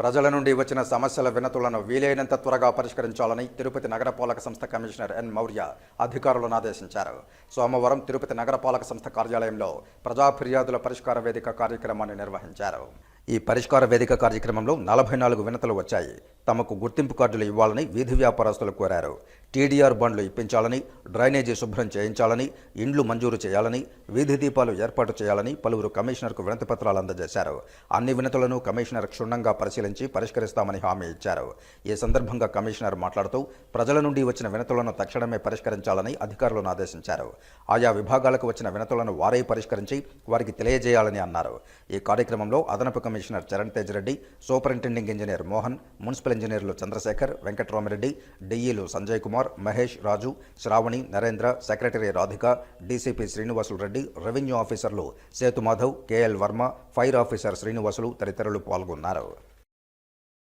ప్రజల నుండి వచ్చిన సమస్యల వినతులను వీలైనంత త్వరగా పరిష్కరించాలని తిరుపతి నగరపాలక సంస్థ కమిషనర్ ఎన్ మౌర్య అధికారులను ఆదేశించారు. సోమవారం తిరుపతి నగరపాలక సంస్థ కార్యాలయంలో ప్రజా ఫిర్యాదుల పరిష్కార వేదిక కార్యక్రమాన్ని నిర్వహించారు. ఈ పరిష్కార వేదిక కార్యక్రమంలో నలభై నాలుగు వినతులు వచ్చాయి. తమకు గుర్తింపు కార్డులు ఇవ్వాలని వీధి వ్యాపారస్తులు కోరారు. టీడీఆర్ బండ్లు ఇప్పించాలని డ్రైనేజీ శుభ్రం చేయించాలని ఇండ్లు మంజూరు చేయాలని వీధి దీపాలు ఏర్పాటు చేయాలని పలువురు కమిషనర్కు వినతి పత్రాలు అందజేశారు. అన్ని వినతులను కమిషనర్ క్షుణ్ణంగా పరిశీలించి పరిష్కరిస్తామని హామీ ఇచ్చారు. ఈ సందర్భంగా కమిషనర్ మాట్లాడుతూ ప్రజల నుండి వచ్చిన వినతులను తక్షణమే పరిష్కరించాలని అధికారులను ఆదేశించారు. ఆయా విభాగాలకు వచ్చిన వినతులను వారే పరిష్కరించి వారికి తెలియజేయాలని అన్నారు. ఈ కార్యక్రమంలో అదనపు commissioner Charan Tej Reddy superintending engineer Mohan municipal ఇంజనీర్లు Chandrashekar Venkatrama Reddy డిఈలు Sanjay Kumar Mahesh Raju Shravani Narendra secretary Radhika DCP Srinivasulu Reddy revenue ఆఫీసర్లు Sethu Madhav KL Varma fire officer Srinivasulu తదితరులు పాల్గొన్నారు.